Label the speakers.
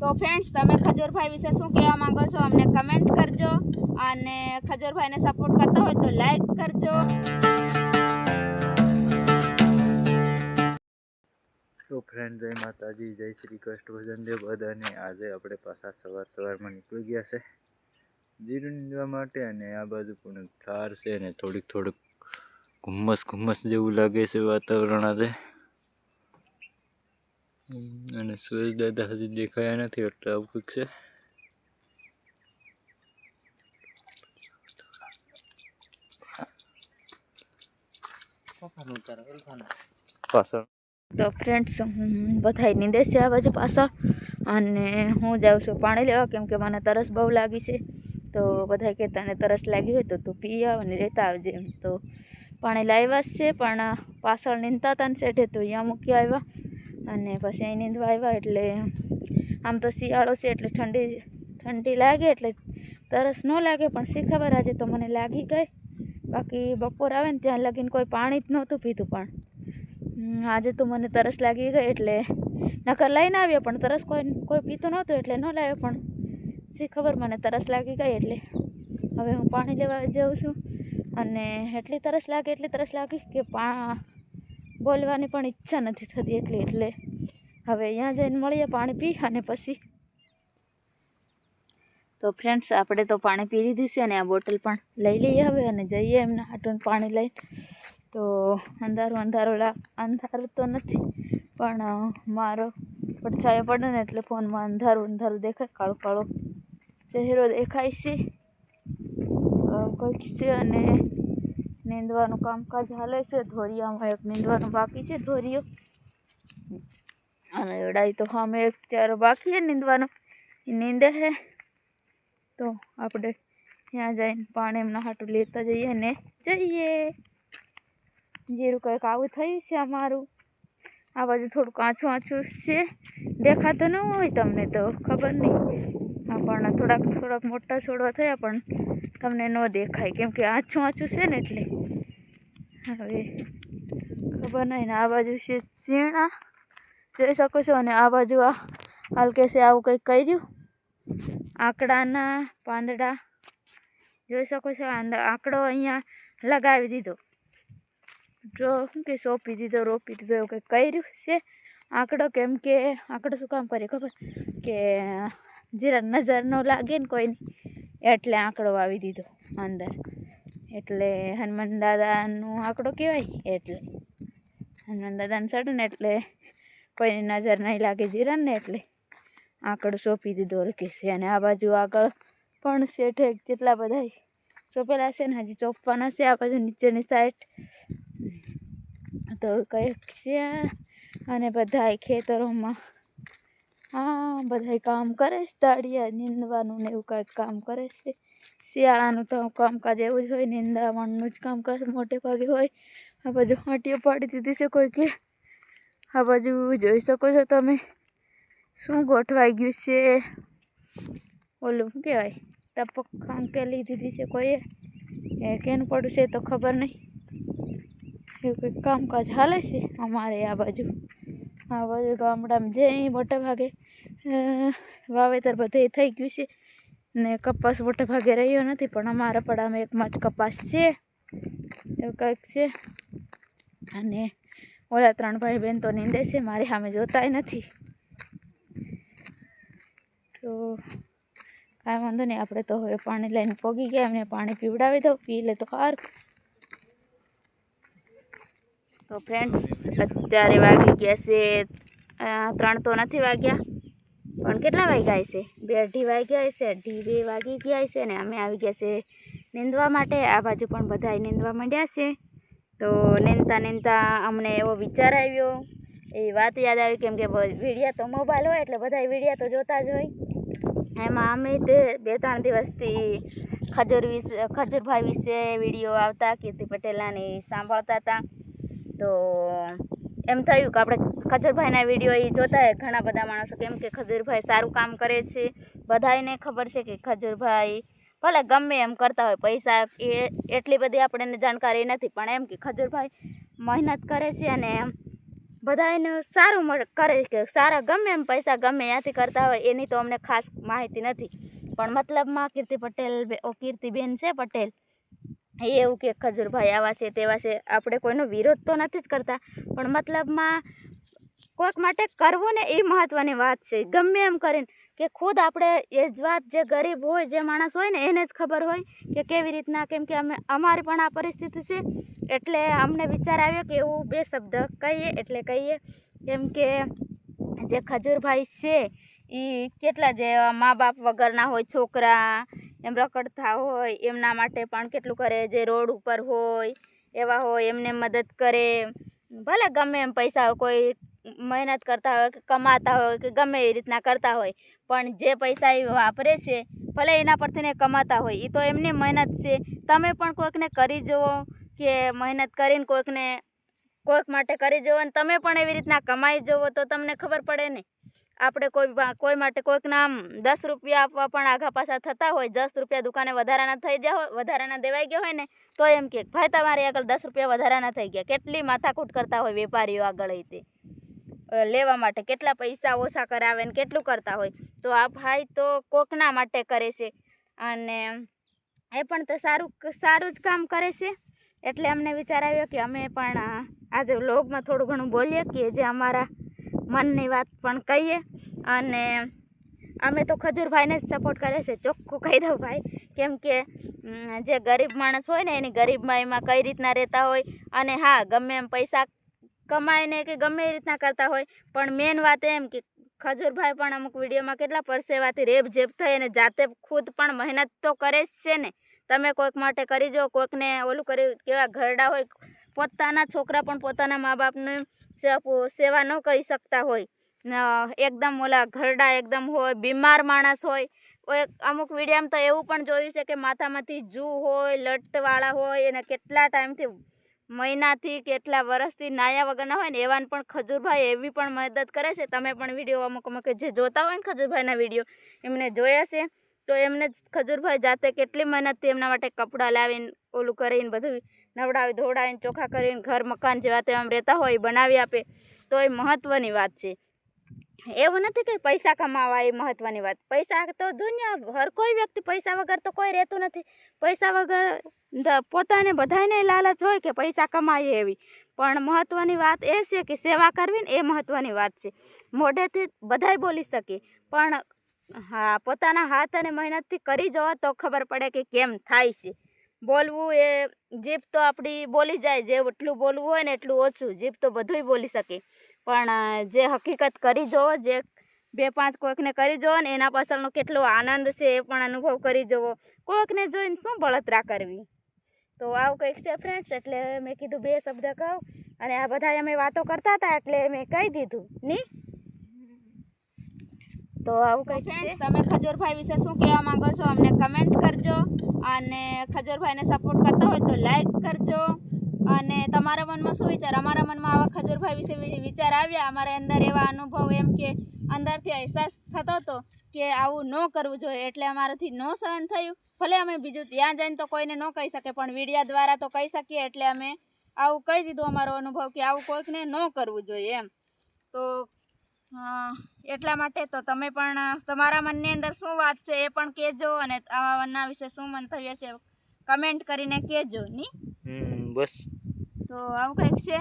Speaker 1: તો ફ્રેન્ડ્સ તમે ખજૂરભાઈ વિશે શું કહેવા માંગો છો? અમને કમેન્ટ કરજો અને ખજૂરભાઈને સપોર્ટ કરતા હોય તો લાઈક કરજો.
Speaker 2: તો ફ્રેન્ડ જય માતાજી, જય શ્રી કૃષ્ણ ભજન દેવ બધાને આજે આપણે પાછા સવાર સવારમાં નીકળી ગયા છે. જીરું નીંદવા માટે અને આ બાજુ પણ ઠાર છે અને થોડીક થોડુંક ઘુમ્મસ ઘુમ્મસ જેવું લાગે છે વાતાવરણ આજે. અને સુરેશ દાદા હજી દેખાયા નથી એટલે આવું કંઈક છે. પાછળ.
Speaker 1: તો ફ્રેન્ડ્સ હું બધાય નીંદે છે આ બાજુ પાછળ. અને હું જાઉં છું પાણી લેવા કેમ કે મને તરસ બહુ લાગી છે. તો બધા કે તને તરસ લાગી હોય તો તું પી આવ અને લેતા આવજે એમ. તો પાણી લાવ્યા જ છે પણ પાછળ નીંદતા હતા ને શેઠે તો અહીંયા મૂકી આવ્યા. અને પછી અહીં નીંદવા આવ્યા એટલે આમ તો શિયાળો છે એટલે ઠંડી ઠંડી લાગે એટલે તરસ ન લાગે, પણ શી ખબર આજે તો મને લાગી ગઈ. બાકી બપોર આવે ને ત્યાં લગીને કોઈ પાણી જ નહોતું પીધું પણ. આજે તો મને તરસ લાગી ગઈ એટલે નકર લઈને આવ્યા, પણ તરસ કોઈ કોઈ પીતું નહોતું એટલે ન લાવ્યો, પણ શી ખબર મને તરસ લાગી ગઈ એટલે હવે હું પાણી લેવા જાઉં છું. અને એટલી તરસ લાગે, એટલી તરસ લાગી કે પા બોલવાની પણ ઈચ્છા નથી થતી એટલી, એટલે હવે અહીંયા જઈને મળીએ, પાણી પી અને પછી. તો ફ્રેન્ડ્સ આપણે તો પાણી પી લીધી છે અને આ બોટલ પણ લઈ લઈએ હવે અને જઈએ એમના હાટું પાણી લઈને. તો અંધારું અંધારું અંધારું તો નથી, પણ મારો પડછાયો પડે ને એટલે ફોનમાં અંધારું અંધારું દેખાય, કાળો કાળો ચહેરો દેખાય છે. કંઈક છે અને નીંદવાનું કામકાજ હાલે છે. ધોરિયામાં એક નીંદવાનું બાકી છે ધોરિયો અને એડાઈ તો સામે એક, ચારો બાકી છે નીંદવાનું. નીંદે છે તો આપણે ત્યાં જઈને પાણી એમના હાટું લેતા જઈએ ને જઈએ. જીરું કંઈક આવું થયું છે અમારું. આ બાજુ થોડુંક આછું આછું છે. દેખાતું ન હોય તમને તો, ખબર નહીં. હા, પણ થોડાક થોડાક મોટા છોડવા થયા પણ તમને ન દેખાય. કેમ કે આછું આછું છે ને એટલે. હવે ખબર નહીં ને, આ બાજુ છે ચીણા જોઈ શકો છો અને આ બાજુ આ હલકે છે આવું કંઈક કર્યું. આંકડાના પાંદડા. જોઈ શકો છો આંકડો અહીંયા લગાવી દીધો. જો શું કે સોંપી દીધો, રોપી દીધો, એવું કંઈક કર્યું છે. આંકડો કેમ કે, આંકડો શું કામ કરે ખબર? કે જરા નજર ન લાગે ને કોઈની. એટલે આંકડો વાવી દીધો અંદર. એટલે હનુમાન દાદાનું આંકડો કહેવાય? એટલે. હનુમાન દાદાને ચડે ને એટલે કોઈની નજર નહીં લાગે જીરાને એટલે આંકડો સોંપી દીધો કે છે અને આ બાજુ આગળ પણ શેઠે જેટલા બધા ચોપેલા છે ને, હજી ચોપવાના છે. આ બાજુ નીચેની સાઈડ તો કંઈક છે અને બધા ખેતરોમાં હા બધા કામ કરે છે દાળિયા નીંદવાનું ને એવું કાંઈક કામ કરે છે. શિયાળાનું તો કામકાજ એવું જ હોય નિંદાવણનું જ કામકાજ મોટે ભાગે હોય. આ બાજુ હાટીઓ પાડી દીધી છે કોઈ કે. આ બાજુ જોઈ શકો છો તમે. શું ગોઠવાઈ ગયું છે? ઓલું શું કહેવાય? ટપક ખાંકેલી દીધી છે કોઈએ? એ કેનું પડ્યું છે તો ખબર નહીં. એવું કંઈક કામકાજ હાલે છે અમારે આ બાજુ. આ બાજુ ગામડામાં જે અહીં મોટે ભાગે વાવેતર બધે થઈ ગયું છે. ને કપાસ મોટે ભાગે રહ્યો નથી, પણ અમારા પડામાં એકમાં જ કપાસ છે. એવું કંઈક છે. અને ઓલા ત્રણ ભાઈ બહેન તો નીંદે છે, મારી સામે જોતાય નથી. તો કાંઈ વાંધો નહીં, આપણે તો હવે પાણી લઈને પોગી ગયા, એમને પાણી પીવડાવી દઉં, પી લે તો ખાર તો ફ્રેન્ડ્સ અત્યારે વાગી ગયા છે ત્રણ તો નથી વાગ્યા. પણ કેટલા વાગ્યા છે બે અઢી વાગ્યા છે અઢી બે વાગી ગયા છે ને અમે આવી ગયા છે નીંદવા માટે. આ બાજુ પણ બધા નીંદવા માંડ્યા છે. તો નીંદતા નીંદતા અમને એવો વિચાર આવ્યો. એ વાત યાદ આવી કેમ કે વિડીયા તો મોબાઈલ હોય એટલે બધા વિડીયા તો જોતા જ હોય. એમાં અમે તે બે ત્રણ દિવસથી ખજૂર વિશે ખજૂરભાઈ વિશે વીડિયો આવતા, કીર્તિ પટેલાની સાંભળતા હતા તો એમ થયું કે આપણે ખજૂરભાઈના વીડિયો એ જોતા હોય ઘણા બધા માણસો કેમ કે ખજૂરભાઈ સારું કામ કરે છે. બધાને ખબર છે કે ખજૂરભાઈ ભલે ગમે એમ કરતા હોય, પૈસા એ એટલી બધી આપણને જાણકારી નથી, પણ એમ કે ખજૂરભાઈ મહેનત કરે છે અને એમ બધાને સારું કરે કે સારા ગમે એમ પૈસા ગમે ત્યાંથી કરતા હોય, એની તો અમને ખાસ માહિતી નથી. પણ મતલબમાં કીર્તિ પટેલ ઓ કીર્તિબેન છે પટેલ, એ એવું કે ખજૂરભાઈ આવા છે, તેવા છે. આપણે કોઈનો વિરોધ તો નથી જ કરતા. પણ મતલબમાં કોઈક માટે કરવું ને એ મહત્ત્વની વાત છે. ગમે એમ કરીને કે ખુદ આપણે એ જ વાત જે ગરીબ હોય, જે માણસ હોય ને, એને જ ખબર હોય કે કેવી રીતના, કેમ કે અમે, અમારી પણ આ પરિસ્થિતિ છે. એટલે અમને વિચાર આવ્યો કે એવું બે શબ્દ કહીએ, એટલે કહીએ. કેમ કે જે ખજૂરભાઈ છે એ કેટલા જે મા બાપ વગરના હોય, છોકરા, એમ રખડતા હોય, એમના માટે પણ કેટલું કરે, જે રોડ ઉપર હોય, એવા હોય, એમને મદદ કરે. ભલે ગમે એમ પૈસા કોઈ મહેનત કરતા હોય કે કમાતા હોય કે ગમે એ રીતના કરતા હોય, પણ જે પૈસા એ વાપરે છે, ભલે એના પરથી ને કમાતા હોય એ તો એમની મહેનત છે. તમે પણ કોઈકને કરી જુઓ કે મહેનત કરીને કોઈકને, કોઈક માટે કરી જુઓ અને તમે પણ એવી રીતના કમાઈ જુઓ તો તમને ખબર પડે ને. આપણે કોઈ કોઈ માટે કોઈકના આમ દસ રૂપિયા આપવા પણ આઘા પાછા થતા હોય, દસ રૂપિયા દુકાને વધારાના થઈ ગયા હોય, વધારાના દેવાઈ ગયા હોય ને, તો એમ કે, ભાઈ, તમારી આગળ દસ રૂપિયા વધારાના થઈ ગયા. કેટલી માથાકૂટ કરતા હોય વેપારીઓ આગળ તે. લેવા માટે કેટલા પૈસા ઓછા કરાવે ને કેટલું કરતા હોય. તો આ ભાઈ તો કોકના માટે કરે છે. અને એ પણ તો સારું સારું જ કામ કરે છે. એટલે અમને વિચાર આવ્યો કે અમે પણ આજે વ્લોગમાં થોડું ઘણું બોલીએ કે જે અમારા મનની વાત પણ કહીએ. અને અમે તો ખજૂરભાઈને જ સપોર્ટ કરે છે. ચોખ્ખું કહી દઉં ભાઈ. કેમ કે જે ગરીબ માણસ હોય ને, એની ગરીબમાં એમાં કઈ રીતના રહેતા હોય. અને હા, ગમે એમ પૈસા કમાઈને કે ગમે એ રીતના કરતા હોય. પણ મેન વાત એમ કે ખજૂરભાઈ પણ અમુક વિડીયોમાં કેટલા પરસેવાથી રેપ જેપ થઈ અને જાતે ખુદ પણ મહેનત તો કરે જ છે ને. તમે કોઈક માટે કરી જો કોઈકને ઓલું કરી, કેવા ઘરડા હોય, પોતાના છોકરા પણ પોતાના મા બાપને સેવા ન કરી શકતા હોય. એકદમ ઓલા ઘરડા એકદમ હોય, બીમાર માણસ હોય. અમુક વિડીયામાં તો એવું પણ જોયું છે કે માથામાંથી જૂ હોય, લટવાળા હોય અને કેટલા ટાઈમથી મહિનાથી કેટલા વર્ષથી નાયા વગરના હોય ને, એવાને પણ ખજૂરભાઈ એવી પણ મદદ કરે છે. તમે પણ વીડિયો અમુક અમુક જે જોતા હોય ને ખજૂરભાઈના વીડિયો એમને જોયા છે. તો એમને ખજૂરભાઈ જાતે કેટલી મહેનતથી એમના માટે કપડાં લાવીને, ઓલું કરીને બધું નવડાવી, ધોવડાવીને ચોખ્ખા કરીને, ઘર મકાન જેવા તેમ રહેતા હોય બનાવી આપે. તો એ મહત્ત્વની વાત છે. એવું નથી કે પૈસા કમાવા એ મહત્ત્વની વાત. પૈસા તો દુનિયા હર કોઈ વ્યક્તિ પૈસા વગર તો કોઈ રહેતું નથી. પૈસા વગર પોતાને બધાને લાલચ હોય કે પૈસા કમાઈએ એવી. પણ મહત્ત્વની વાત એ છે કે સેવા કરવી ને એ મહત્ત્વની વાત છે. મોઢેથી બધાય બોલી શકે. પણ હા, પોતાના હાથ અને મહેનતથી કરી જવો તો ખબર પડે કે કેમ થાય છે. બોલવું એ જીભ તો આપણી બોલી જાય. જે એટલું બોલવું હોય ને એટલું ઓછું. જીભ તો બધુંય બોલી શકે. પણ જે હકીકત કરી જુઓ જે બે પાંચ કોઈકને કરી જુઓ ને એના પાછળનો કેટલો આનંદ છે એ પણ અનુભવ કરી જુઓ કોઈકને જોઈને શું બળતરા કરવી? તો આવું કંઈક છે ફ્રેન્ડ્સ એટલે મેં કીધું બે શબ્દ કહું અને આ બધા અમે વાતો કરતા હતા એટલે મેં કહી દીધું. ની? તો આવું કંઈક ફ્રેન્ડ્સ તમે ખજૂરભાઈ વિશે શું કહેવા માંગો છો? અમને કમેન્ટ કરજો અને ખજૂરભાઈને સપોર્ટ કરતા હોય તો લાઈક કરજો. અને તમારા મનમાં શું વિચાર? અમારા મનમાં આવા ખજૂરભાઈ વિશે વિચાર આવ્યા? અમારા અંદર એવા અનુભવ એમ કે અંદરથી અહેસાસ થતો હતો કે આવું ન કરવું જોઈએ એટલે અમારાથી ન સહન થયું. ભલે અમે બીજું ત્યાં જઈને તો કોઈને ન કહી શકે પણ વિડીયા દ્વારા તો કહી શકીએ એટલે અમે આવું કહી દીધું અમારો અનુભવ કે આવું કોઈકને ન કરવું જોઈએ એમ. તો એટલા માટે તો તમે પણ તમારા મનની અંદર શું વાત છે એ પણ કહેજો અને આવા મનના વિશે શું મંતવ્ય છે કમેન્ટ કરીને કહેજો ની.
Speaker 2: બસ.
Speaker 1: તો આવું કંઈક છે?